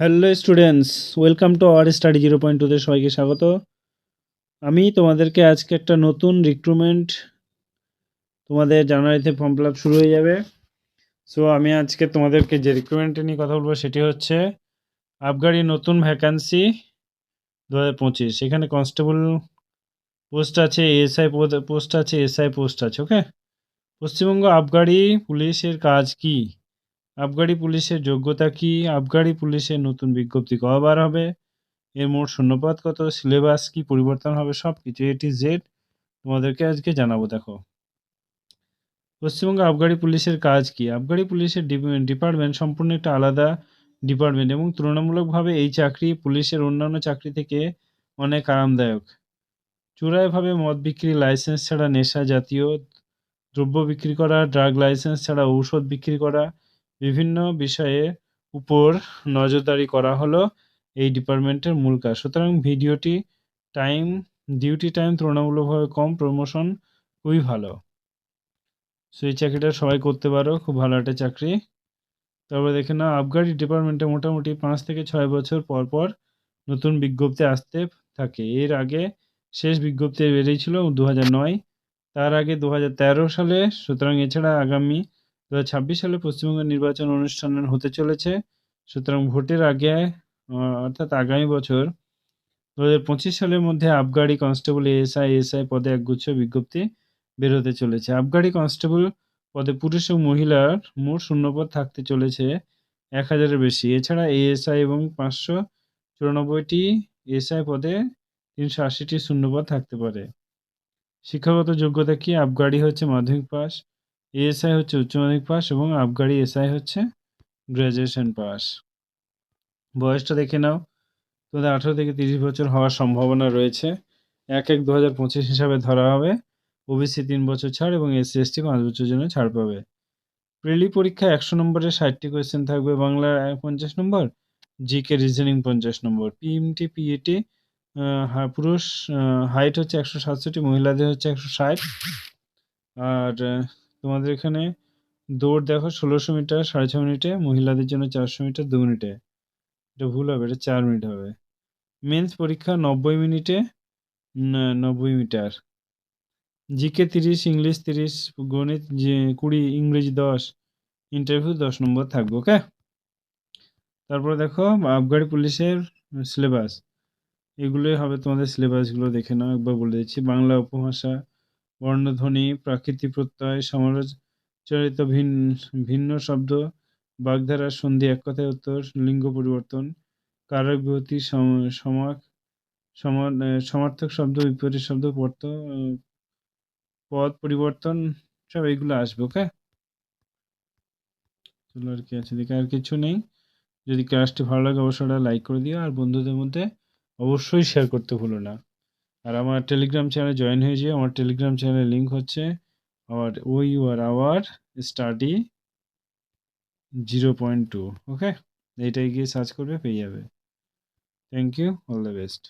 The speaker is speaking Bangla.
Hello students welcome to our study zero point টুতে সবাইকে স্বাগত। আমি তোমাদেরকে আজকে একটা নতুন রিক্রুটমেন্ট তোমাদের জানুয়ারিতে ফর্ম ফিল শুরু হয়ে যাবে। সো আমি আজকে তোমাদেরকে যে রিক্রুটমেন্ট নিয়ে কথা বলব সেটি হচ্ছে আবগারি নতুন ভ্যাকান্সি দু হাজার পঁচিশ। এখানে কনস্টেবল পোস্ট আছে এসআই পোস্ট আছে এসআই পোস্ট আছে ওকে পশ্চিমবঙ্গ আবগারি পুলিশের কাজ কি? আবগারি পুলিশের যোগ্যতা কি? আবগারি পুলিশের নতুন বিজ্ঞপ্তি কবার হবে? এর মোট শূন্যপদ কত? সিলেবাস কি পরিবর্তন হবে? সব কিছু এটি জেড তোমাদেরকে আজকে জানাব, দেখো। পশ্চিমবঙ্গ আবগারি পুলিশের কাজ কি? আবগারি পুলিশের ডিপার্টমেন্ট সম্পূর্ণ একটা আলাদা ডিপার্টমেন্ট এবং তুলনামূলকভাবে এই চাকরি পুলিশের অন্যান্য চাকরি থেকে অনেক আরামদায়ক। চূড়ায়ভাবে মদ বিক্রি, লাইসেন্স ছাড়া নেশা জাতীয় দ্রব্য বিক্রি করা, ড্রাগ লাইসেন্স ছাড়া ঔষধ বিক্রি করা বিভিন্ন বিষয়ে উপর নজরদারি করা হলো এই ডিপার্টমেন্টের মূল কাজ। সুতরাং ভিডিওটি টাইম, ডিউটি টাইম তুলনামূলকভাবে কম, প্রমোশন খুবই ভালো। সো এই চাকরিটা সবাই করতে পারো, খুব ভালো একটা চাকরি। তারপরে দেখে নাও আবগারি ডিপার্টমেন্টে মোটামুটি পাঁচ থেকে ছয় বছর পর পর নতুন বিজ্ঞপ্তি আসতে থাকে। এর আগে শেষ বিজ্ঞপ্তি বেরিয়েছিল দু নয়, তার আগে দু হাজার তেরো সালে। সুতরাং এছাড়া আগামী দু সালে পশ্চিমবঙ্গের নির্বাচন অনুষ্ঠান হতে চলেছে। সুতরাং ভোটের আগে অর্থাৎ আগামী বছর দু হাজার পঁচিশ সালের মধ্যে আবগারি কনস্টেবল এএসআই এসআই পদে একগুচ্ছ বিজ্ঞপ্তি বেরোতে চলেছে। আবগারি কনস্টেবল পদে পুরুষ ও মহিলার মোট শূন্যপদ থাকতে চলেছে এক হাজারের বেশি। এছাড়া এএসআই এবং পাঁচশো চুরানব্বইটি এসআই পদে তিনশো আশিটি শূন্যপদ থাকতে পারে। শিক্ষাগত যোগ্যতা কি? আবগারি হচ্ছে মাধ্যমিক পাস এএসআই হচ্ছে উচ্চ মাধ্যমিক পাস এবং আবগারি এসআই হচ্ছে গ্র্যাজুয়েশন পাস বয়সটা দেখে নাও। তোমাদের আঠারো থেকে তিরিশ বছর হওয়ার সম্ভাবনা রয়েছে। এক এক দু হাজার পঁচিশ হিসাবে ধরা হবে। ওবিসি তিন বছর ছাড় এবং এসসি এসটি পাঁচ বছরের জন্য ছাড় পাবে। প্রেলি পরীক্ষা একশো নম্বরে ষাটটি কোয়েশ্চেন থাকবে। বাংলা পঞ্চাশ নম্বর জিকে রিজনিং পঞ্চাশ নম্বর। পিএমটি পিএটি পুরুষ হাইট হচ্ছে একশো সাতষট্টি, মহিলাদের হচ্ছে একশো ষাট। আর তোমাদের এখানে দৌড় দেখো ষোলোশো মিটার, সাড়ে ছ মিনিটে, মহিলাদের জন্য চারশো মিটার, দু মিনিটে। এটা ভুল হবে, এটা চার মিনিট হবে। মেন্স পরীক্ষা নব্বই মিনিটে নব্বই মিটার। জিকে তিরিশ, ইংলিশ তিরিশ, গণিত কুড়ি, ইংরেজি দশ, ইন্টারভিউ দশ নম্বর থাকবে, ওকে? তারপরে দেখো, আবগারি পুলিশের সিলেবাস। এগুলোই হবে তোমাদের সিলেবাসগুলো দেখে নাও, একবার বলে দিচ্ছি। বাংলা উপভাষা বর্ণধ্বনি, প্রাকৃতিক প্রত্যয়, সমালোচরিত ভিন্ন ভিন্ন শব্দ, বাগধারা, সন্ধি এক কথায় উত্তর, লিঙ্গ পরিবর্তন কারক বিভূতি সমার্থক শব্দ, বিপরীত শব্দ, পর্ত পদ পরিবর্তন, সব এইগুলো আসবে, ওকে? চলো আর কি আছে দেখে আর কিছু নেই। যদি ক্লাসটি ভালো লাগে, অবশ্যই লাইক করে দিও। আর বন্ধুদের মধ্যে অবশ্যই শেয়ার করতে ভুলো না। আর আমার টেলিগ্রাম চ্যানেলে জয়েন হয়ে যেও আমার টেলিগ্রাম চ্যানেলের লিঙ্ক হচ্ছে our O U R our study zero point two okay এইটাই গিয়ে সার্চ করবে, পেয়ে যাবে। Thank you all the best